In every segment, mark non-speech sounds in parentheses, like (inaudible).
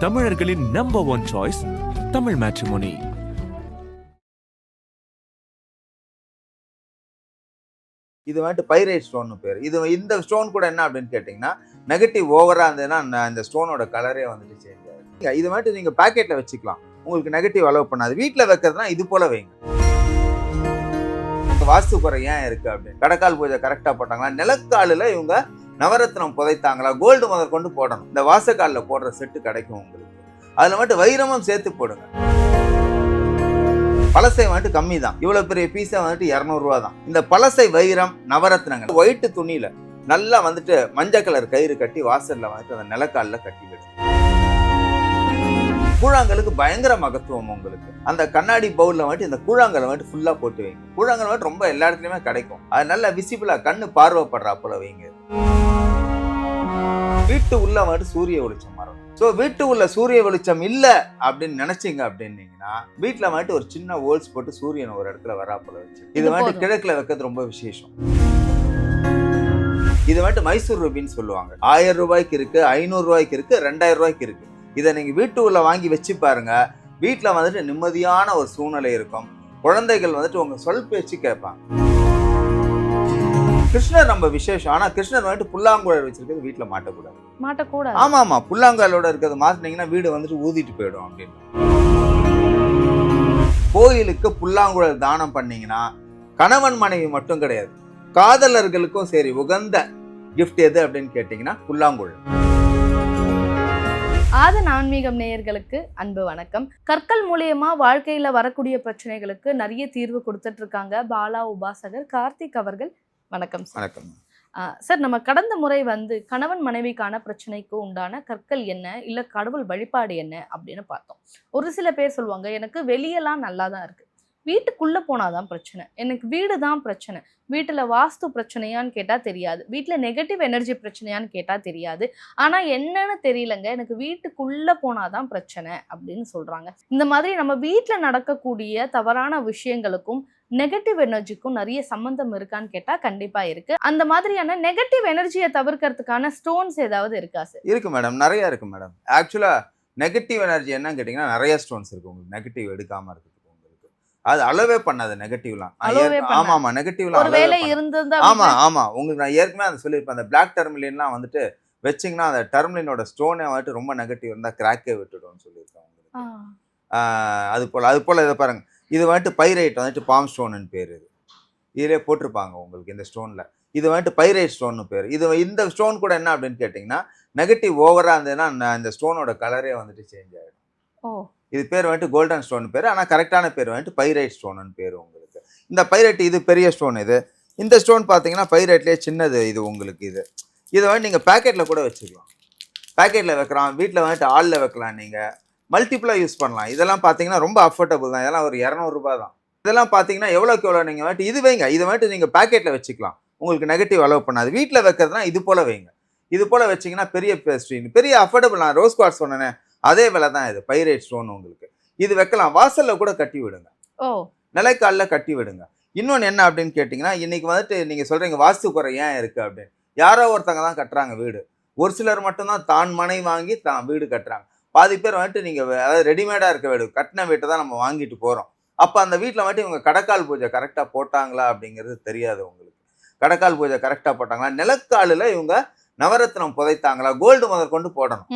தமிழர்களின் number one choice Tamil matrimony இது வந்துட்டு பைரைட் ஸ்டோன் பேர். இது இந்த ஸ்டோன் கூட என்ன அப்படின்னு கேட்டிங்கன்னா நெகட்டிவ் ஓவராக இருந்ததுன்னா அந்த- ஸ்டோனோட கலரே வந்துட்டு சேஞ்ச் இது வந்துட்டு நீங்கள் பேக்கெட்டில் வச்சுக்கலாம். உங்களுக்கு நெகட்டிவ் அலோவ் பண்ணாது. வீட்டில் வைக்கிறதுனா இது போல வைங்க. வாஸ்து குறை ஏன் இருக்குது அப்படின்னு. கடக்கால் பூஜை கரெக்டாக போட்டாங்களா? நிலக்காலில் இவங்க நவரத்னம் புதைத்தாங்களா? கோல்டு முதல் கொண்டு போடணும். இந்த வாசக்காலில் போடுற செட்டு கிடைக்கும் உங்களுக்கு. அதில் மட்டும் வைரமும் சேர்த்து போடுங்க. பழசை வந்துட்டு கம்மி தான் இவ்வளோ பெரிய பீஸை வந்துட்டு இரநூறுவா தான். இந்த பழசை வைரம் நவரத்னங்கள் ஒயிட்டு துணியில் நல்லா வந்துட்டு மஞ்சள் கலர் கயிறு கட்டி வாசலில் வந்துட்டு அந்த நிலக்காலில் கட்டி விடுங்க கூழாங்கலுக்கு பயங்கர மகத்துவம் உங்களுக்கு. அந்த கண்ணாடி பவுல்ல வந்துட்டு இந்த கூழாங்கலை வந்துட்டு ஃபுல்லா போட்டு வைங்க. கூழாங்கல் வந்துட்டு ரொம்ப எல்லா இடத்துலயுமே கிடைக்கும். அது நல்லா விசிபிளா கண்ணு பார்வைப்படுறா போல வைங்க. வீட்டு உள்ள வந்துட்டு சூரிய வெளிச்சம் வரும் ஸோ வீட்டு உள்ள சூரிய வெளிச்சம் இல்ல அப்படின்னு நினைச்சீங்க அப்படின்னீங்கன்னா வீட்டுல வந்துட்டு ஒரு சின்ன ஹோல்ஸ் போட்டு சூரியன் ஒரு இடத்துல வராப்புல வச்சு. இது வந்துட்டு. கிழக்குல வைக்கிறது ரொம்ப விசேஷம். இது வந்துட்டு மைசூர் ரூபின்னு சொல்லுவாங்க. ஆயிரம் ரூபாய்க்கு இருக்கு ஐநூறு ரூபாய்க்கு இருக்கு ரெண்டாயிரம் ரூபாய்க்கு இருக்கு. இதை நீங்க வீட்டு உள்ள வாங்கி வச்சு பாருங்க. வீட்டுல வந்துட்டு நிம்மதியான ஒரு சூழ்நிலை இருக்கும். குழந்தைகள் வந்துட்டு உங்க சொல் பேச்சு கேட்பாங்க. கிருஷ்ணர் நம்ம விசேஷம். ஆனா கிருஷ்ணர் வந்துட்டு புல்லாங்குழல் வச்சிருக்கிறது வீட்டுல மாட்டக்கூடாது. மாட்டக்கூடாது. ஆமா ஆமா புல்லாங்காலோட இருக்கிறத மாத்தினீங்கன்னா வீடு வந்துட்டு ஊதிட்டு போயிடும் அப்படின்னு. கோயிலுக்கு புல்லாங்குழல் தானம் பண்ணீங்கன்னா கணவன் மனைவி மட்டும் கிடையாது. காதலர்களுக்கும் சரி உகந்த gift எது அப்படின்னு கேட்டீங்கன்னா புல்லாங்குழல். ஆதன் ஆன்மீகம் நேயர்களுக்கு அன்பு வணக்கம். கற்கள் மூலியமா வாழ்க்கையில வரக்கூடிய பிரச்சனைகளுக்கு நிறைய தீர்வு கொடுத்துட்டு இருக்காங்க. பாலா உபாசகர் கார்த்திக் அவர்கள். வணக்கம் வணக்கம். சார் நம்ம கடந்த முறை வந்து கணவன் மனைவிக்கான பிரச்சனைக்கு உண்டான கற்கள் என்ன? இல்ல கடவுள் வழிபாடு என்ன? அப்படின்னு பார்த்தோம். ஒரு சில பேர் சொல்லுவாங்க எனக்கு வெளியெல்லாம் நல்லா தான் இருக்கு. வீட்டுக்குள்ளே போனால் தான் பிரச்சனை. எனக்கு வீடு தான் பிரச்சனை. வீட்டில் வாஸ்து பிரச்சனையான்னு கேட்டால் தெரியாது. வீட்டில் நெகட்டிவ் எனர்ஜி பிரச்சனையான்னு கேட்டால் தெரியாது. ஆனால் என்னன்னு தெரியலங்க. எனக்கு வீட்டுக்குள்ளே போனால் தான் பிரச்சனை அப்படின்னு சொல்கிறாங்க இந்த மாதிரி நம்ம வீட்டில் நடக்கக்கூடிய தவறான விஷயங்களுக்கும் நெகட்டிவ் எனர்ஜிக்கும் நிறைய சம்மந்தம் இருக்கான்னு கேட்டால் கண்டிப்பாக இருக்குது அந்த மாதிரியான நெகட்டிவ் எனர்ஜியை தவிர்க்கிறதுக்கான ஸ்டோன்ஸ் ஏதாவது இருக்கா சார் இருக்கு மேடம் நிறையா இருக்குது மேடம் ஆக்சுவலாக நெகட்டிவ் எனர்ஜி என்னன்னு கேட்டிங்கன்னா நிறைய ஸ்டோன்ஸ் இருக்குது உங்களுக்கு நெகட்டிவ் எடுக்காமல் இருக்குது அது அளவே பண்ணாது நெகட்டிவ்லாம். ஆமா ஆமா நெகட்டிவ்லாம் ஒரு வேலை இருந்தது ஆமா ஆமா. உங்களுக்கு நான் ஏற்கனவே அதை சொல்லியிருப்பேன். அந்த பிளாக் டர்மிலின்லாம் வந்துட்டு வச்சிங்கன்னா அந்த டர்மிலினோட ஸ்டோனே வந்துட்டு ரொம்ப நெகட்டிவ் இருந்தால் கிராக்கே விட்டுடும்னு சொல்லியிருக்கேன் உங்களுக்கு. அது போல் அது போல் இதை பாருங்க. இது வந்துட்டு பைரைட் வந்துட்டு பாம் ஸ்டோனுன்னு பேர் இது. இதிலே போட்டிருப்பாங்க உங்களுக்கு இந்த ஸ்டோனில் இது வந்துட்டு பைரைட் ஸ்டோன்னு பேர். இது இந்த ஸ்டோன் கூட என்ன அப்படின்னு கேட்டிங்கன்னா நெகட்டிவ் ஓவராக இருந்ததுன்னா அந்த ஸ்டோனோட கலரே வந்துட்டு சேஞ்ச் ஆகிடும் ஓ. இது பேர் வந்துட்டு கோல்டன் ஸ்டோன் பேர். ஆனால் கரெக்டான பேர் வந்துட்டு பைரைட் ஸ்டோனுன்னு பேர் உங்களுக்கு. இந்த பைரைட் இது பெரிய ஸ்டோன் இது. இந்த ஸ்டோன் பார்த்தீங்கன்னா பைரைட்லேயே சின்னது இது உங்களுக்கு இது. இதை வந்து நீங்கள் பேக்கெட்டில் கூட வச்சுக்கலாம். பேக்கெட்டில் வைக்கலாம். வீட்டில் வந்துட்டு ஆளில் வைக்கலாம் நீங்கள் மல்டிப்புளாக யூஸ் பண்ணலாம். இதெல்லாம் பார்த்தீங்கன்னா ரொம்ப அஃபோர்டபுள் தான். இதெல்லாம் ஒரு இரநூறுபா தான். இதெல்லாம் பார்த்தீங்கன்னா எவ்வளோக்கு எவ்வளோ நீங்கள் வந்துட்டு இது வைங்க. இதை வந்துட்டு நீங்கள் பேக்கெட்டில் வச்சுக்கலாம். உங்களுக்கு நெகட்டிவ் அலோவ் பண்ணாது. வீட்டில் வைக்கிறதுனா இது போல் வைங்க. இது போல் வச்சிங்கன்னா பெரிய பேஸ்ட்ரி பெரிய அஃபோர்டபுள் நான் ரோஸ் குவார்ட்ஸ் சொன்னேனே. அதே விலை தான் இது பைரைட் ஸ்டோன் உங்களுக்கு. இது வைக்கலாம். வாசல்ல கூட கட்டி விடுங்க. ஓ. நிலைக்காலில் கட்டி விடுங்க. இன்னொன்று என்ன அப்படின்னு கேட்டிங்கன்னா இன்னைக்கு வந்துட்டு நீங்கள் சொல்கிறீங்க வாஸ்து குறை ஏன் இருக்குது அப்படின்னு. யாரோ ஒருத்தங்க தான் கட்டுறாங்க வீடு. ஒரு சிலர் மட்டும்தான் தான் மனை வாங்கி தான் வீடு கட்டுறாங்க. பாதி பேர் வந்துட்டு நீங்கள் அதாவது ரெடிமேடாக இருக்க வீடு கட்டின வீட்டை தான் நம்ம வாங்கிட்டு போகிறோம் அப்போ அந்த வீட்டில் வந்துட்டு இவங்க கடக்கால் பூஜை கரெக்டாக போட்டாங்களா அப்படிங்கிறது தெரியாது உங்களுக்கு. கடக்கால் பூஜை கரெக்டாக போட்டாங்களா? நிலக்காலில் இவங்க நவரத்னம் புதைத்தாங்களா? கோல்டு முதல் கொண்டு போடணும்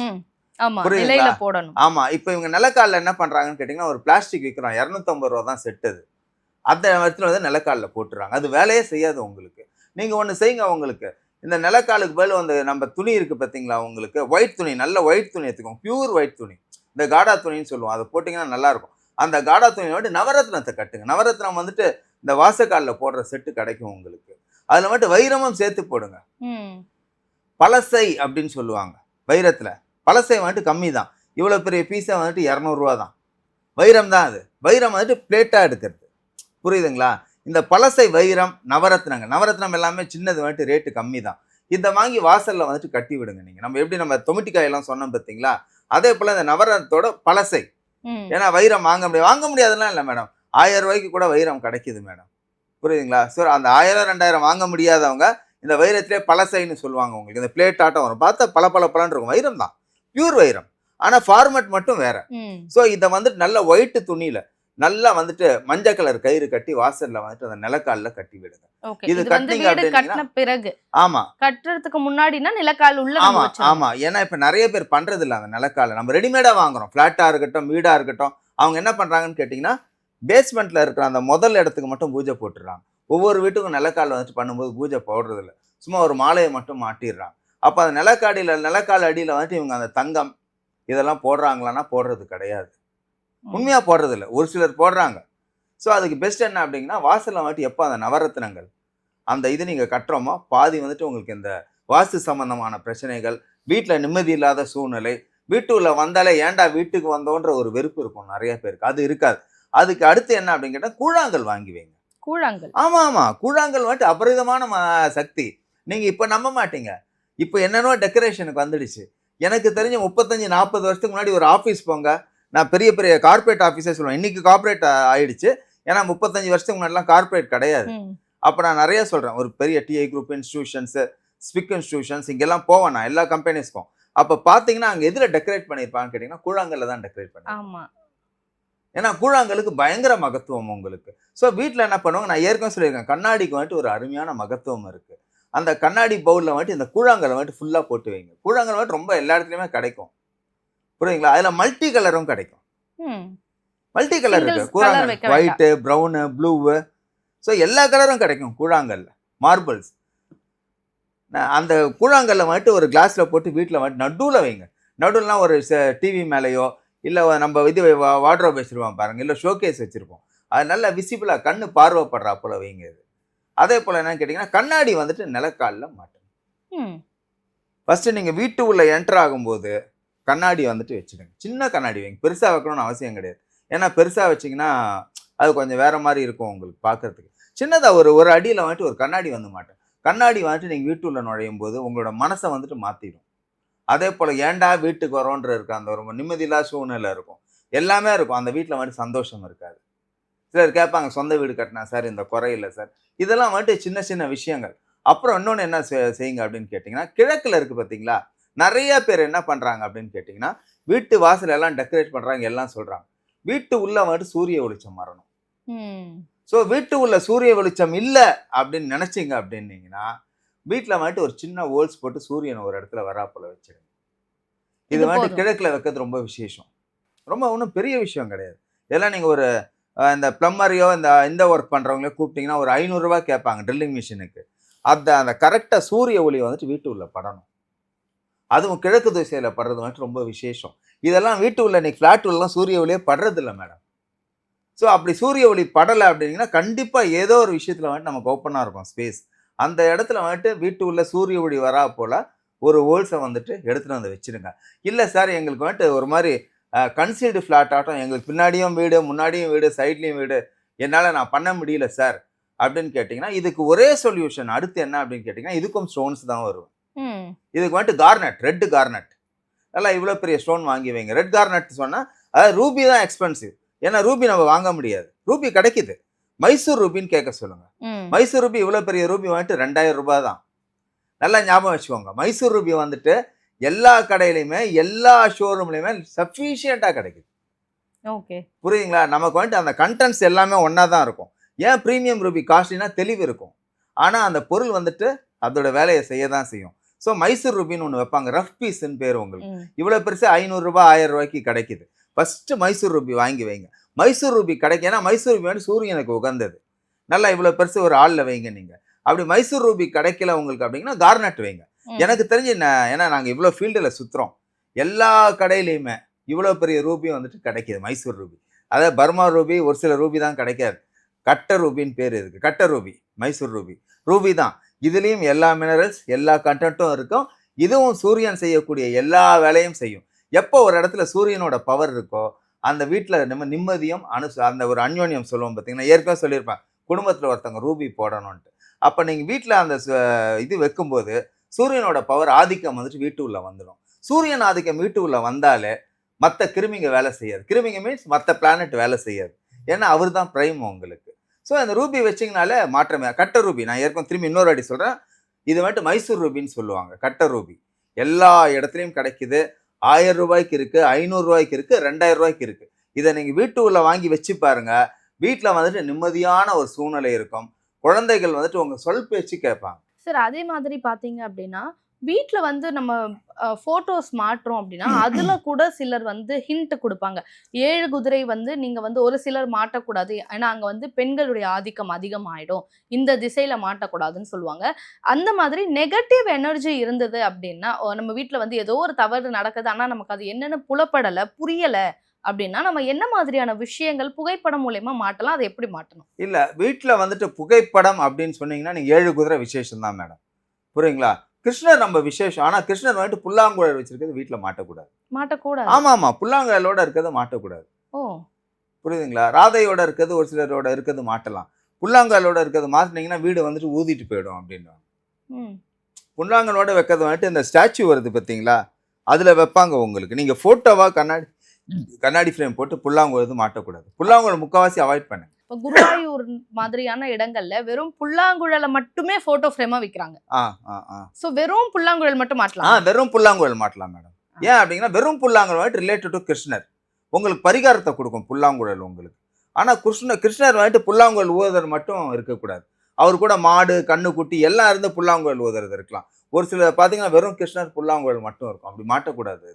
புரியுதுங்களா? போடணும். ஆமா இப்போ இவங்க நிலக்காலில் என்ன பண்றாங்கன்னு கேட்டிங்கன்னா ஒரு பிளாஸ்டிக் விற்கிறோம் இரநூத்தம்பது ரூபா தான் செட் அது. அந்த இடத்துல வந்து நிலக்காலில் போட்டுறாங்க. அது வேலையே செய்யாது உங்களுக்கு. நீங்க ஒன்று செய்யுங்க உங்களுக்கு. இந்த நிலக்காலுக்கு பதில் வந்து நம்ம துணி இருக்கு பார்த்தீங்களா உங்களுக்கு? ஒயிட் துணி நல்ல ஒயிட் துணி எடுத்துக்கோங்க. பியூர் ஒயிட் துணி. இந்த காடா துணின்னு சொல்லுவோம். அதை போட்டிங்கன்னா நல்லா இருக்கும். அந்த காடா துணியை வந்துட்டு நவரத்னத்தை கட்டுங்க. நவரத்னம் வந்துட்டு இந்த வாசக்காலில் போடுற செட்டு கிடைக்கும் உங்களுக்கு. அதில் மட்டும் வைரமும் சேர்த்து போடுங்க. ம். பழசை அப்படின்னு சொல்லுவாங்க வைரத்துல. பழசை வந்துட்டு கம்மி தான் இவ்வளோ பெரிய பீஸை வந்துட்டு இரநூறுவா தான் வைரம் தான் அது. வைரம் வந்துட்டு பிளேட்டாக எடுக்கிறது. புரியுதுங்களா? இந்த பழசை வைரம் நவரத்னங்க நவரத்னம் எல்லாமே சின்னது வந்துட்டு ரேட்டு கம்மி தான் இதை வாங்கி வாசல்ல வந்துட்டு கட்டி விடுங்க நீங்க. நம்ம எப்படி நம்ம தொமிட்டிக்காயெல்லாம் சொன்னோம் பார்த்தீங்களா? அதே போல இந்த நவரத்தோட பழசை. ஏன்னா வைரம் வாங்க முடியாது. வாங்க முடியாதுலாம் இல்லை மேடம் ஆயிரம் ரூபாய்க்கு கூட வைரம் கிடைக்குது மேடம் புரியுதுங்களா? ஸோ அந்த ஆயிரம் ரெண்டாயிரம் வாங்க முடியாதவங்க இந்த வைரத்திலே பழசைன்னு சொல்லுவாங்க உங்களுக்கு. இந்த பிளேட் ஆட்டம் வரும். பார்த்தா பல பல பலன்னு இருக்கும். வைரம் தான். பியூர் வைரம். ஆனால் ஃபார்மட் மட்டும் வேற. ஸோ இதை வந்துட்டு நல்ல ஒயிட் துணியில நல்லா வந்துட்டு மஞ்சள் கலர் கயிறு கட்டி வாசல்ல வந்துட்டு அந்த நிலக்கால்ல கட்டி விடுங்க. இது அப்படின்னீங்கன்னா- கட்டின பிறகு. ஆமா. கட்டுறதுக்கு முன்னாடினா நிலக்கால் உள்ள ஆமா. ஆமா. ஏன்னா இப்ப நிறைய பேர் பண்றது இல்ல அந்த நிலக்கால. நம்ம ரெடிமேடா வாங்குறோம். பிளாட்டா இருக்கட்டும் வீடா இருக்கட்டும். அவங்க என்ன பண்றாங்கன்னு கேட்டீங்கன்னா பேஸ்மெண்ட்ல இருக்கிற அந்த முதல் இடத்துக்கு மட்டும் பூஜை போட்டுடுறாங்க. ஒவ்வொரு வீட்டுக்கும் நிலக்கால் வந்துட்டு பண்ணும்போது பூஜை போடுறது இல்ல சும்மா ஒரு மாலையை மட்டும் மாட்டிடுறாங்க. அப்ப அந்த நிலக்காடியில நிலக்கால் அடியில வந்துட்டு இவங்க அந்த தங்கம் இதெல்லாம் போடுறாங்களான்னா போடுறது கிடையாது. ம். உண்மையா போடுறது இல்ல ஒரு சிலர் போடுறாங்க. ஸோ அதுக்கு பெஸ்ட் என்ன அப்படிங்கன்னா வாசல்ல வந்துட்டு எப்போ அந்த நவரத்னங்கள் அந்த இது நீங்க கட்டுறோமோ பாதி வந்துட்டு உங்களுக்கு இந்த வாஸ்து சம்பந்தமான பிரச்சனைகள் வீட்டில் நிம்மதி இல்லாத சூழ்நிலை வீட்டுக்குள்ள வந்தாலே ஏன்டா வீட்டுக்கு வந்தோன்ற ஒரு வெறுப்பு இருக்கும். நிறைய பேருக்கு அது இருக்காது. அதுக்கு அடுத்து என்ன அப்படின்னு கேட்டால் கூழாங்கல் வாங்கி வைங்க. கூழாங்கல். ஆமா ஆமா கூழாங்கல் வந்துட்டு அபரிதமான சக்தி. நீங்க இப்ப நம்ப மாட்டீங்க. இப்போ என்னென்னோ டெக்கரேஷனுக்கு வந்துடுச்சு. எனக்கு தெரிஞ்ச முப்பத்தஞ்சு நாற்பது வருஷத்துக்கு முன்னாடி ஒரு ஆஃபீஸ் போங்க. நான் பெரிய பெரிய கார்ப்பரேட் ஆஃபீஸே சொல்லுவேன். இன்னைக்கு கார்ப்பரேட் ஆயிடுச்சு. ஏன்னா முப்பத்தஞ்சு வருஷத்துக்கு முன்னாடிலாம் கார்ப்பரேட் கிடையாது. அப்போ நான் நிறைய சொல்கிறேன் ஒரு பெரிய TI group institutions SPIC institutions இங்கெல்லாம் போவேன் நான். எல்லா கம்பெனிஸ்க்கும் அப்போ பார்த்தீங்கன்னா அங்கே எதில் டெக்கரேட் பண்ணியிருப்பாங்கன்னு கேட்டிங்கன்னா கூழாங்கல்ல தான் டெக்கரேட் பண்ணி ஆமா. ஏன்னா கூழாங்கலுக்கு பயங்கர மகத்துவம் உங்களுக்கு. ஸோ வீட்டில் என்ன பண்ணுவாங்க? நான் ஏற்கனவே சொல்லியிருக்கேன். கண்ணாடிக்கு வந்துட்டு ஒரு அருமையான மகத்துவம் இருக்குது அந்த கண்ணாடி பவுலில் வந்துட்டு இந்த கூழாங்கலை வந்துட்டு ஃபுல்லாக போட்டு வைங்க. கூழாங்கல் வந்துட்டு ரொம்ப எல்லா இடத்துலையுமே கிடைக்கும். புரியுங்களா அதில் மல்டி கலரும் கிடைக்கும். மல்டி கலர் இருக்கு. கூழாங்கல். ஒயிட்டு ப்ரௌனு ப்ளூவு ஸோ எல்லா கலரும் கிடைக்கும் கூழாங்கல்ல. மார்பிள்ஸ் அந்த கூழாங்கல்ல வந்துட்டு ஒரு கிளாஸில் போட்டு வீட்டில் வந்துட்டு நடுவில் வைங்க. நடுவுலலாம் ஒரு டிவி மேலேயோ இல்லை நம்ம இது வாட்ரோப் வச்சுருவோம் பாருங்க. இல்லை ஷோகேஸ் வச்சுருப்போம். அது நல்லா விசிபிளாக கண்ணு பார்வைப்படுறா போல வைங்க இது. அதே போல் என்னன்னு கேட்டிங்கன்னா கண்ணாடி வந்துட்டு நிலக்காலில் மாட்டணும் ஃபஸ்ட்டு நீங்கள் வீட்டு உள்ள என்டர் ஆகும்போது கண்ணாடி வந்துட்டு வச்சுடுங்க சின்ன கண்ணாடி வைங்க. பெருசாக வைக்கணும்னு அவசியம் கிடையாது. ஏன்னா பெருசாக வச்சிங்கன்னா அது கொஞ்சம் வேற மாதிரி இருக்கும் உங்களுக்கு பார்க்கறதுக்கு சின்னதாக ஒரு ஒரு அடியில் வந்துட்டு ஒரு கண்ணாடி வந்து மாட்டேன் கண்ணாடி வந்துட்டு நீங்கள் வீட்டுள்ள நுழையும் போது உங்களோட மனசை வந்துட்டு மாற்றிடும் அதே போல் ஏன்டா வீட்டுக்கு வரோன்ற இருக்க அந்த ஒரு நிம்மதியில்லா சூழ்நிலை இருக்கும். எல்லாமே இருக்கும். அந்த வீட்டில் வந்துட்டு சந்தோஷம் இருக்காது. சிலர் கேட்பாங்க சொந்த வீடு கட்டினா சார் இந்த குறை இல்லை சார். இதெல்லாம் வந்துட்டு சின்ன சின்ன விஷயங்கள். அப்புறம் இன்னொன்று என்ன செய்யுங்க அப்படின்னு கேட்டிங்கன்னா கிழக்கில் இருக்குது பார்த்தீங்களா நிறைய பேர் என்ன பண்ணுறாங்க அப்படின்னு கேட்டிங்கன்னா வீட்டு வாசல் எல்லாம் டெக்கரேட் பண்ணுறாங்க எல்லாம் சொல்கிறாங்க வீட்டு உள்ள வந்துட்டு சூரிய வெளிச்சம் வரணும். ஸோ வீட்டு உள்ள சூரிய வெளிச்சம் இல்லை அப்படின்னு நினச்சிங்க அப்படின்னீங்கன்னா வீட்டில் வந்துட்டு ஒரு சின்ன ஹோல்ஸ் போட்டு சூரியன் ஒரு இடத்துல வராப்புல வச்சிடுங்க இது இது வந்துட்டு. கிழக்கில் வைக்கிறது ரொம்ப விசேஷம். ரொம்ப ஒன்றும் பெரிய விஷயம் கிடையாது. இதெல்லாம் நீங்கள் ஒரு இந்த ப்ளம்மரையோ இந்த இந்த ஒர்க் பண்ணுறவங்களோ கூப்பிட்டிங்கன்னா ஒரு ஐநூறுரூவா கேட்பாங்க ட்ரில்லிங் மிஷினுக்கு அந்த அந்த கரெக்டாக சூரிய ஒளி வந்துட்டு வீட்டு உள்ளே படணும். அதுவும் கிழக்கு திசையில் படுறது வந்துட்டு ரொம்ப விசேஷம். இதெல்லாம் வீட்டு உள்ள இன்னைக்கு ஃப்ளாட் உள்ளலாம் சூரிய ஒளியே படுறதில்ல மேடம் ஸோ அப்படி சூரிய ஒளி படலை அப்படின்னா கண்டிப்பாக ஏதோ ஒரு விஷயத்தில் வந்துட்டு நமக்கு ஓப்பனாக இருக்கும் ஸ்பேஸ் அந்த இடத்துல வந்துட்டு வீட்டு உள்ள சூரிய ஒளி வரா போல் ஒரு ஹோல்ஸை வந்துட்டு எடுத்துகிட்டு வந்து வச்சிருங்க. இல்லை சார் எங்களுக்கு வந்துட்டு ஒரு மாதிரி கன்சீல்டு ஃப்ளாட் ஆட்டம் எங்களுக்கு பின்னாடியும் வீடு முன்னாடியும் வீடு சைட்லேயும் வீடு என்னால் நான் பண்ண முடியல சார் அப்படின்னு கேட்டிங்கன்னா இதுக்கு ஒரே சொல்யூஷன் அடுத்து என்ன அப்படின்னு கேட்டிங்கன்னா இதுக்கும் ஸ்டோன்ஸ் தான் வரும். இதுக்கு வந்துட்டு கார்னட் ரெட் கார்னட் நல்லா இவ்வளோ பெரிய ஸ்டோன் வாங்கி வைங்க. ரெட் கார்னட் சொன்னால் அதாவது ரூபி தான் எக்ஸ்பென்சிவ் ஏன்னா ரூபி நம்ம வாங்க முடியாது. ரூபி கிடைக்குது. மைசூர் ரூபின்னு கேட்க சொல்லுங்க. மைசூர் ரூபி இவ்வளோ பெரிய ரூபி வந்துட்டு ரெண்டாயிரம் ரூபாய் தான். நல்லா ஞாபகம் வச்சுக்கோங்க. மைசூர் ரூபி வந்துட்டு எல்லா கடையிலையுமே எல்லா ஷோரூம்லையுமே சஃபிஷியண்ட்டாக கிடைக்குது. ஓகே. புரியுதுங்களா? நமக்கு வந்துட்டு அந்த கண்டென்ட்ஸ் எல்லாமே ஒன்றா தான் இருக்கும். ஏன் ப்ரீமியம் ரூபி காஸ்ட்லினா தெளிவு இருக்கும். ஆனால் அந்த பொருள் வந்துட்டு அதோட வேலையை செய்ய தான் செய்யும். ஸோ மைசூர் ரூபின்னு ஒன்று வைப்பாங்க. ரஃப் பீஸ்ன்னு பேர் உங்களுக்கு. இவ்வளோ பெருசு ஐநூறுரூபா ஆயிரம் ரூபாய்க்கு கிடைக்குது. ஃபஸ்ட்டு மைசூர் ரூபி வாங்கி வைங்க. மைசூர் ரூபி கிடைக்கும் ஏன்னா மைசூர் ரூபி வந்து சூரியனுக்கு உகந்தது. நல்லா இவ்வளோ பெருசு ஒரு ஆளில் வைங்க நீங்கள் அப்படி மைசூர் ரூபி கிடைக்கல உங்களுக்கு அப்படின்னா கார்னட் வைங்க. எனக்கு தெரிஞ்சு நான் ஏன்னா நாங்கள் இவ்வளோ ஃபீல்டில் சுற்றுறோம் எல்லா கடையிலையுமே இவ்வளோ பெரிய ரூபியும் வந்துட்டு கிடைக்கிது மைசூர் ரூபி. அதாவது பர்மா ரூபி ஒரு சில ரூபி தான் கிடைக்காது. கட்ட ரூபின்னு பேர் இருக்கு. கட்ட ரூபி மைசூர் ரூபி. ரூபி தான். இதுலேயும் எல்லா மினரல்ஸ் எல்லா கண்டென்ட்டும் இருக்கும். இதுவும் சூரியன் செய்யக்கூடிய எல்லா வேலையும் செய்யும். எப்போ ஒரு இடத்துல சூரியனோட பவர் இருக்கோ அந்த வீட்டில் நம்ம நிம்மதியும் அனு அந்த ஒரு அன்யோன்யம் சொல்லுவோம் பார்த்தீங்கன்னா ஏற்கனவே சொல்லியிருப்பேன். குடும்பத்தில் ஒருத்தவங்க ரூபி போடணும்ன்ட்டு. அப்போ நீங்கள் வீட்டில் அந்த இது வைக்கும்போது சூரியனோட பவர் ஆதிக்கம் வந்துட்டு வீட்டு உள்ள வந்துடும் சூரியன் ஆதிக்கம் வீட்டு உள்ள வந்தாலே மற்ற கிருமிங்க வேலை செய்யாது. கிருமிங்க மீன்ஸ் மற்ற பிளானட் வேலை செய்யாது. ஏன்னா அவர் தான் பிரைம் உங்களுக்கு. ஸோ அந்த ரூபி வச்சிங்கனாலே மாற்றமே கட்ட ரூபி. நான் ஏற்கனவே திரும்பி இன்னொரு அடி சொல்கிறேன் இது வந்துட்டு மைசூர் ரூபின்னு சொல்லுவாங்க. கட்ட ரூபி. எல்லா இடத்துலையும் கிடைக்குது. ஆயிரம் ரூபாய்க்கு இருக்குது ஐநூறுரூவாய்க்கு இருக்குது ரெண்டாயிரம் ரூபாய்க்கு இருக்குது இதை நீங்கள் வீட்டு உள்ள வாங்கி வச்சு பாருங்கள் வீட்டில் வந்துட்டு நிம்மதியான ஒரு சூழ்நிலை இருக்கும். குழந்தைகள் வந்துட்டு உங்கள் சொல் பேச்சு கேட்பாங்க. சார் அதே மாதிரி பாத்தீங்க அப்படின்னா வீட்ல வந்து நம்ம போட்டோஸ் மாட்டுறோம் அப்படின்னா அதுல (clears throat) கூட சிலர் வந்து ஹிண்ட் கொடுப்பாங்க. ஏழு குதிரை வந்து நீங்க வந்து ஒரு சிலர் மாட்டக்கூடாது. ஏன்னா அங்க வந்து பெண்களுடைய ஆதிக்கம் அதிகமாயிடும். இந்த திசையில மாட்டக்கூடாதுன்னு சொல்லுவாங்க. அந்த மாதிரி நெகட்டிவ் எனர்ஜி இருந்தது அப்படின்னா நம்ம வீட்ல வந்து ஏதோ ஒரு தவறு நடக்குது. ஆனா நமக்கு அது என்னன்னு புலப்படல புரியல. அப்படின்னா நம்ம என்ன மாதிரியான விஷயங்கள் புகைப்படம் மூலயமா மாட்டலாம்? அதை எப்படி மாட்டணும்? இல்ல வீட்டில் வந்துட்டு புகைப்படம் அப்படின்னு சொன்னீங்கன்னா நீங்க ஏழு குதிரை விசேஷம் தான் மேடம். புரியுங்களா? கிருஷ்ணர் நம்ம விசேஷம். ஆனா கிருஷ்ணர் வந்துட்டு புல்லாங்குழல் வச்சிருக்கிறது வீட்டில் மாட்டக்கூடாது. மாட்டக்கூடாது? ஆமா ஆமா. புல்லாங்குழலோட இருக்கிறது மாட்டக்கூடாது. ஓ. புரியுதுங்களா? ராதையோட இருக்கிறது ஒரு சிலரோட இருக்கிறது மாட்டலாம். புல்லாங்குழலோட இருக்கிறது மாட்டினீங்கன்னா வீடு வந்துட்டு ஊதிட்டு போயிடும் அப்படின்னு ம். புல்லாங்கலோட வைக்கிறது வந்துட்டு இந்த ஸ்டாச்சு வருது பார்த்தீங்களா அதில் வைப்பாங்க உங்களுக்கு. நீங்கள் ஃபோட்டோவா கண்ணாடி கண்ணாடி ஃப்ரேம் போட்டு புல்லாங்குழது மாட்டக்கூடாது. புல்லாங்குழல் முக்கால்வாசி அவாய்ட் பண்ணுங்க இப்போ குருவாயூர் மாதிரியான இடங்கள்ல வெறும் புல்லாங்குழலை மட்டுமே போட்டோ ஃப்ரேமா விக்கிறாங்க. ஆ ஆ ஆ. சோ வெறும் புல்லாங்குழல் மட்டும் ஆ மாட்டலாம் வெறும் புல்லாங்குழல் மாட்டலாம் மேடம் ஏன் அப்படிங்கன்னா வெறும் புல்லாங்குழல் ரிலேட்டட் டு கிருஷ்ணர். உங்களுக்கு பரிகாரத்தை கொடுக்கும் புல்லாங்குழல் உங்களுக்கு. ஆனால் கிருஷ்ண கிருஷ்ணர் வந்துட்டு புல்லாங்குழல் ஊதுறது மட்டும் இருக்கக்கூடாது. அவர் கூட மாடு கண்ணுக்குட்டி எல்லாம் இருந்து புல்லாங்குழல் ஊதுறது இருக்கலாம். ஒரு சில பார்த்தீங்கன்னா வெறும் கிருஷ்ணர் புல்லாங்குழல் மட்டும் இருக்கும். அப்படி மாட்டக்கூடாது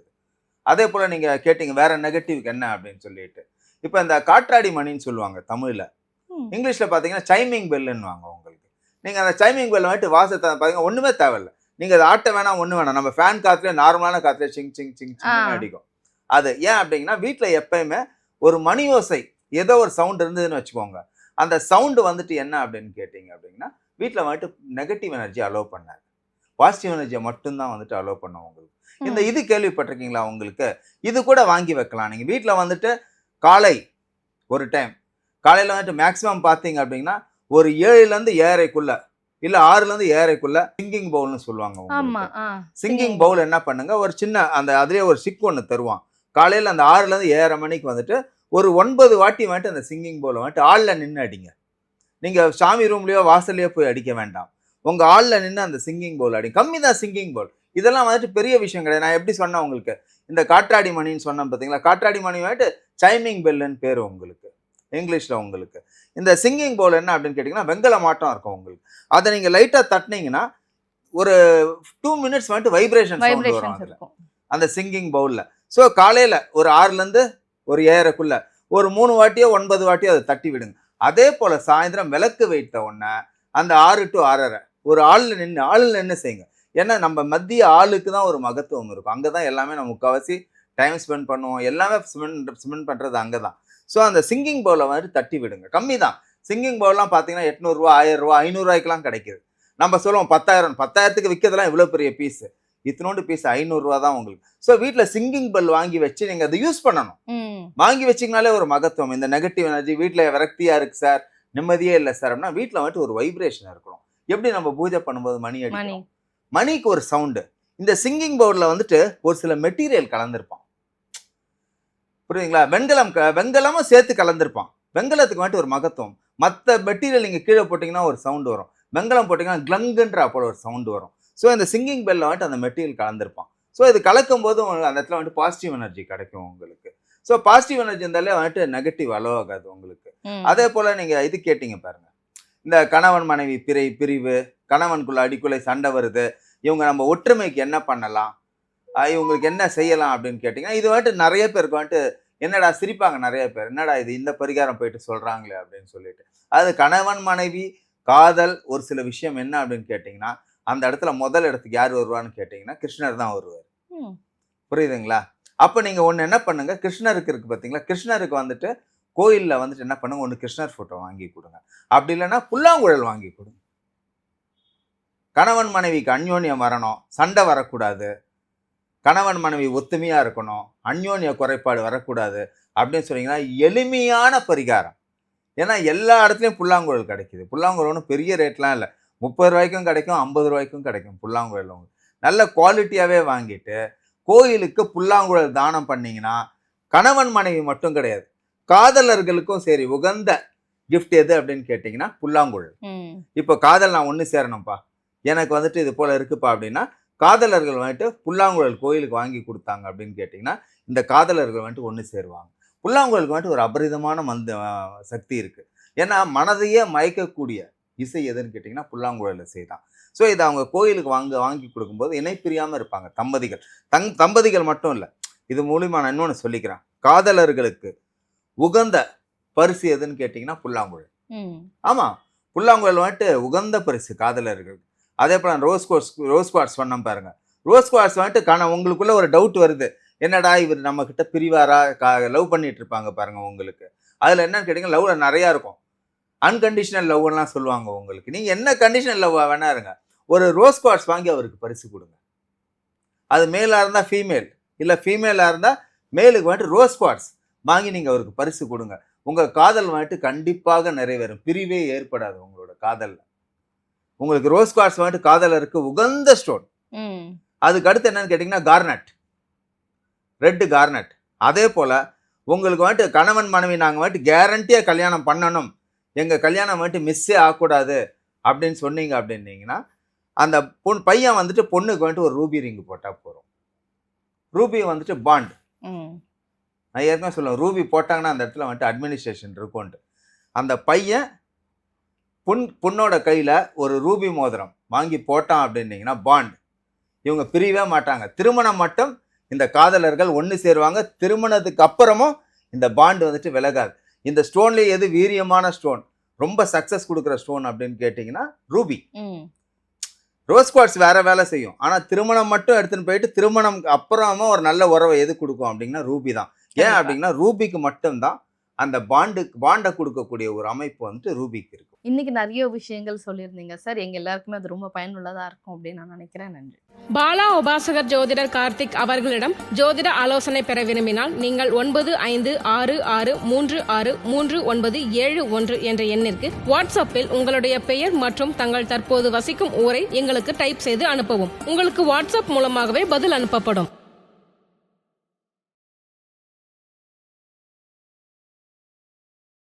அது போல் நீங்கள் கேட்டீங்க வேற நெகட்டிவ்க்கு என்ன அப்படின்னு சொல்லிட்டு. இப்போ இந்த காற்றாடி மணின்னு சொல்லுவாங்க தமிழில். இங்கிலீஷில் பார்த்தீங்கன்னா சைமிங் பெல்லுன்னுவாங்க உங்களுக்கு. நீங்கள் அந்த சைமிங் பெல் வந்துட்டு வாசத்தை பார்த்தீங்கன்னா ஒன்றுமே தேவையில்ல. நீங்கள் அதை ஆட்ட வேணாம் ஒன்று வேணாம். நம்ம ஃபேன் காற்றுல நார்மலான காற்றுல சிங் சிங் சிங் சிங். அடிக்கும். அது ஏன் அப்படிங்கன்னா வீட்டில் எப்பயுமே ஒரு மணி ஓசை ஏதோ ஒரு சவுண்ட் இருந்ததுன்னு வச்சுக்கோங்க. அந்த சவுண்டு வந்துட்டு என்ன அப்படின்னு கேட்டிங்க அப்படின்னா வீட்டில் வந்துட்டு நெகட்டிவ் எனர்ஜி அலோவ் பண்ணாது. பாசிட்டிவ் எனர்ஜியை மட்டும்தான் வந்துட்டு அலோவ் பண்ணும் உங்களுக்கு இந்த இது கேள்விப்பட்டிருக்கீங்களா உங்களுக்கு? இது கூட வாங்கி வைக்கலாம். நீங்கள் வீட்டில் வந்துட்டு காலை ஒரு டைம் காலையில் வந்துட்டு மேக்ஸிமம் பார்த்தீங்க அப்படின்னா ஒரு ஏழுலேருந்து ஏழரைக்குள்ள இல்லை ஆறுலேருந்து ஏழரைக்குள்ள சிங்கிங் பவுல்னு சொல்லுவாங்க சிங்கிங் பவுல் என்ன பண்ணுங்க? ஒரு சின்ன அந்த அதுலேயே ஒரு சிக் ஒன்று தருவான். காலையில் அந்த ஆறுலேருந்து ஏழரை மணிக்கு வந்துட்டு ஒரு ஒன்பது வாட்டி வந்துட்டு அந்த சிங்கிங் பவுலை வந்துட்டு ஆளில் நின்று அடிங்க. நீங்கள் சாமி ரூம்லேயோ வாசல்லையோ போய் அடிக்க வேண்டாம். உங்கள் ஆளில் நின்று அந்த சிங்கிங் பவுல் அடி கம்மி தான் சிங்கிங் பவுல் இதெல்லாம் வந்துட்டு பெரிய விஷயம் கிடையாது. நான் எப்படி சொன்னேன் உங்களுக்கு? இந்த காற்றாடி மணின்னு சொன்னேன் பார்த்தீங்களா காற்றாடி மணி வந்துட்டு சைமிங் பெல்லுன்னு பேர் உங்களுக்கு. இங்கிலீஷில் உங்களுக்கு. இந்த சிங்கிங் பவுல் என்ன அப்படின்னு கேட்டிங்கன்னா வெங்கல மாட்டம் இருக்கும் உங்களுக்கு. அதை நீங்கள் லைட்டாக தட்டினீங்கன்னா ஒரு டூ மினிட்ஸ் வந்துட்டு வைப்ரேஷன் சவுண்ட் வரும் அந்த சிங்கிங் பவுலில் ஸோ காலையில் ஒரு ஆறுலேருந்து ஒரு ஏழரைக்குள்ள ஒரு மூணு வாட்டியோ ஒன்பது வாட்டியோ அதை தட்டி விடுங்க. அதே போல் சாயந்தரம் விளக்கு வைத்த உடனே அந்த ஆறு டு ஆறரை ஒரு ஆளில் நின்று ஆளில் நின்று செய்யுங்க. ஏன்னா நம்ம மத்திய ஆளுக்கு தான் ஒரு மகத்துவம் இருக்கும். அங்கே தான் எல்லாமே நம்ம முக்கால்வாசி டைம் ஸ்பெண்ட் பண்ணுவோம். எல்லாமே ஸ்பெண்ட் ஸ்பெண்ட் பண்ணுறது அங்கே தான் ஸோ அந்த சிங்கிங் பவுலை வந்துட்டு தட்டி விடுங்க. கம்மி தான் சிங்கிங் பவுல்லாம் பார்த்தீங்கன்னா எட்நூறுரூவா ஆயிரம் ரூபா ஐநூறுரூவாய்க்கெலாம் கிடைக்குது. நம்ம சொல்லுவோம் பத்தாயிரம் பத்தாயிரத்துக்கு விற்கிறதுலாம் இவ்வளோ பெரிய பீஸ் இத்தினோண்டு பீஸ் ஐநூறுரூவா தான் உங்களுக்கு. ஸோ வீட்டில் சிங்கிங் பெல் வாங்கி வச்சு நீங்கள் அதை யூஸ் பண்ணணும். வாங்கி வச்சிங்கனாலே ஒரு மகத்துவம். இந்த நெகட்டிவ் எனர்ஜி வீட்டில் விரக்தியாக இருக்கு சார் நிம்மதியே இல்லை சார் அப்படின்னா வீட்டில் வந்துட்டு ஒரு வைப்ரேஷன் இருக்கணும். எப்படி நம்ம பூஜை பண்ணும்போது மணி அடிக்கணும் மணிக்கு ஒரு சவுண்டு இந்த சிங்கிங் பவுலில் வந்துட்டு ஒரு சில மெட்டீரியல் கலந்துருப்பான். புரியுதுங்களா? வெண்கலம் வெண்கலமும் சேர்த்து கலந்துருப்பான். வெண்கலத்துக்கு வந்துட்டு ஒரு மகத்துவம். மற்ற மெட்டீரியல் நீங்கள் கீழே போட்டிங்கன்னா ஒரு சவுண்டு வரும். வெண்கலம் போட்டிங்கன்னா கிளங்குன்ற அப்போ ஒரு சவுண்டு வரும். ஸோ இந்த சிங்கிங் பெல்ல வந்துட்டு அந்த மெட்டீரியல் கலந்துருப்பான். ஸோ இது கலக்கும் போது உங்களுக்கு அந்த இடத்துல வந்துட்டு பாசிட்டிவ் எனர்ஜி கிடைக்கும் உங்களுக்கு. ஸோ பாசிட்டிவ் எனர்ஜி இருந்தாலே வந்துட்டு நெகட்டிவ் அலோவ் ஆகாது உங்களுக்கு. அதே போல நீங்க இது கேட்டீங்க பாருங்க. இந்த கணவன் மனைவி பிறை பிரிவு கணவனுக்குள்ள அடிக்குள்ளே சண்டை வருது இவங்க நம்ம ஒற்றுமைக்கு என்ன பண்ணலாம்? இவங்களுக்கு என்ன செய்யலாம் அப்படின்னு கேட்டிங்கன்னா இது வந்துட்டு நிறைய பேருக்கு வந்துட்டு என்னடா சிரிப்பாங்க நிறைய பேர் என்னடா இது இந்த பரிகாரம் போயிட்டு சொல்றாங்களே அப்படின்னு சொல்லிட்டு. அது கணவன் மனைவி காதல் ஒரு சில விஷயம் என்ன அப்படின்னு கேட்டிங்கன்னா அந்த இடத்துல முதல் இடத்துக்கு யார் வருவான்னு கேட்டிங்கன்னா கிருஷ்ணர் தான் வருவார். புரியுதுங்களா? அப்போ நீங்கள் ஒன்று என்ன பண்ணுங்க கிருஷ்ணருக்கு இருக்கு பார்த்தீங்களா கிருஷ்ணருக்கு வந்துட்டு கோயிலில் வந்துட்டு என்ன பண்ணுங்க? ஒன்று கிருஷ்ணர் ஃபோட்டோ வாங்கி கொடுங்க. அப்படி இல்லைன்னா புல்லாங்குழல் வாங்கி கொடுங்க. கணவன் மனைவிக்கு அந்யோன்யம் வரணும். சண்டை வரக்கூடாது. கணவன் மனைவி ஒத்துமையாக இருக்கணும். அந்யோன்ய குறைபாடு வரக்கூடாது அப்படின்னு சொன்னீங்கன்னா எளிமையான பரிகாரம். ஏன்னா எல்லா இடத்துலையும் புல்லாங்குழல் கிடைக்குது. புல்லாங்குழல் ஒன்றும் பெரிய ரேட்லாம் இல்லை. முப்பது ரூபாய்க்கும் கிடைக்கும் ஐம்பது ரூபாய்க்கும் கிடைக்கும் புல்லாங்குழல் உங்களுக்கு நல்ல குவாலிட்டியாகவே வாங்கிட்டு கோயிலுக்கு புல்லாங்குழல் தானம் பண்ணிங்கன்னா கணவன் மனைவி மட்டும் கிடையாது. காதலர்களுக்கும் சரி உகந்த gift எது அப்படின்னு கேட்டிங்கன்னா புல்லாங்குழல். இப்போ காதல் நான் ஒன்று சேரணும்ப்பா. எனக்கு வந்துட்டு இது போல இருக்குப்பா அப்படின்னா காதலர்கள் வந்துட்டு புல்லாங்குழல் கோயிலுக்கு வாங்கி கொடுத்தாங்க அப்படின்னு கேட்டிங்கன்னா இந்த காதலர்கள் வந்துட்டு ஒன்று சேருவாங்க. புல்லாங்குழலுக்கு வந்துட்டு ஒரு அபரிதமான மந்த சக்தி இருக்கு. ஏன்னா மனதையே மயக்கக்கூடிய இசை எதுன்னு கேட்டிங்கன்னா புல்லாங்குழல் இசை தான் ஸோ இதை அவங்க கோயிலுக்கு வாங்க வாங்கி கொடுக்கும்போது இணை பிரியாமல் இருப்பாங்க தம்பதிகள். தங் தம்பதிகள் மட்டும் இல்லை இது மூலியமா நான் இன்னொன்று சொல்லிக்கிறேன். காதலர்களுக்கு உகந்த பரிசு எதுன்னு கேட்டிங்கன்னா புல்லாங்குழல். ஆமாம் புல்லாங்குழல் வந்துட்டு உகந்த பரிசு காதலர்கள். அதே போல் ரோஸ் கோர்ஸ் ரோஸ் குவார்ட்ஸ் சொன்னோம் பாருங்க. ரோஸ் குவார்ட்ஸ் வந்துட்டு காண உங்களுக்குள்ள ஒரு டவுட் வருது. என்னடா இவர் நம்ம கிட்ட பிரிவாரா? லவ் பண்ணிட்டு இருப்பாங்க பாருங்க உங்களுக்கு. அதில் என்னன்னு கேட்டிங்கன்னா லவ்ல நிறையா இருக்கும். அன்கண்டிஷனல் லவ்லாம் சொல்லுவாங்க உங்களுக்கு. நீங்கள் என்ன கண்டிஷனல் லவ் வேணா இருங்க. ஒரு ரோஸ் குவார்ட்ஸ் வாங்கி அவருக்கு பரிசு கொடுங்க. அது மேலாக இருந்தால் ஃபீமேல் இல்லை ஃபீமேலாக இருந்தால் மேலுக்கு வந்துட்டு ரோஸ் குவார்ட்ஸ் வாங்கி நீங்கள் அவருக்கு பரிசு கொடுங்க. உங்கள் காதல் வந்துட்டு கண்டிப்பாக நிறைவேறும். பிரிவே ஏற்படாது உங்களோட காதலில். உங்களுக்கு ரோஸ் குவார்ட்ஸ் வந்துட்டு காதலருக்கு உகந்த ஸ்டோன் அதுக்கு அடுத்து என்னன்னு கேட்டிங்கன்னா கார்னட் ரெட்டு கார்னட் அதே போல் உங்களுக்கு வந்துட்டு கணவன் மனைவி நாங்கள் வந்துட்டு கேரண்டியாக கல்யாணம் பண்ணணும். எங்கள் கல்யாணம் வந்துட்டு மிஸ்ஸே ஆகக்கூடாது அப்படின்னு சொன்னீங்க அப்படின்னீங்கன்னா அந்த பொன் பையன் வந்துட்டு பொண்ணுக்கு வந்துட்டு ஒரு ரூபி ரிங் போட்டால் போகிறோம் ரூபி வந்துட்டு பாண்ட் நான் ஏற்கனவே சொல்லுவேன் ரூபி போட்டாங்கன்னா அந்த இடத்துல வந்துட்டு அட்மினிஸ்ட்ரேஷன் இருக்கும்ன்ட்டு. அந்த பையன் பொன் பொண்ணோட கையில் ஒரு ரூபி மோதிரம் வாங்கி போட்டான் அப்படின்னீங்கன்னா பாண்ட் இவங்க பிரியவே மாட்டாங்க. திருமணம் மட்டும் இந்த காதலர்கள் ஒன்று சேருவாங்க. திருமணத்துக்கு அப்புறமும் இந்த பாண்ட் வந்துட்டு விலகாது. இந்த ஸ்டோன்லேயே எது வீரியமான ஸ்டோன் ரொம்ப சக்ஸஸ் கொடுக்குற ஸ்டோன் அப்படின்னு கேட்டிங்கன்னா ரூபி. ரோஸ் குவார்ட்ஸ் வேற வேலை செய்யும். ஆனால் திருமணம் மட்டும் எடுத்துன்னு போயிட்டு திருமணம் அப்புறமா ஒரு நல்ல உறவை எது கொடுக்கும் அப்படின்னா ரூபி தான். ஏன். அப்படின்னா ரூபிக்கு மட்டும்தான் அந்த பாண்டு பாண்டை கொடுக்கக்கூடிய ஒரு அமைப்பு வந்துட்டு ரூபிக்கு இருக்கும் இன்னைக்கு நிறைய விஷயங்கள் சொல்லியிருந்தீங்க. சார் எங்க எல்லாருக்குமே அது ரொம்ப பயனுள்ளதா இருக்கும் அப்படின்னு நான் நினைக்கிறேன். நன்றி. பாலா உபாசகர் ஜோதிடர் கார்த்திக் அவர்களிடம் ஜோதிட ஆலோசனை பெற விரும்பினால் நீங்கள் ஒன்பது ஐந்து ஆறு ஆறு மூன்று ஆறு மூன்று ஒன்பது ஏழு ஒன்று என்ற எண்ணிற்கு வாட்ஸ்அப்பில் உங்களுடைய பெயர் மற்றும் தங்கள் தற்போது வசிக்கும் ஊரை எங்களுக்கு டைப் செய்து அனுப்பவும். உங்களுக்கு வாட்ஸ்அப் மூலமாகவே பதில் அனுப்பப்படும்.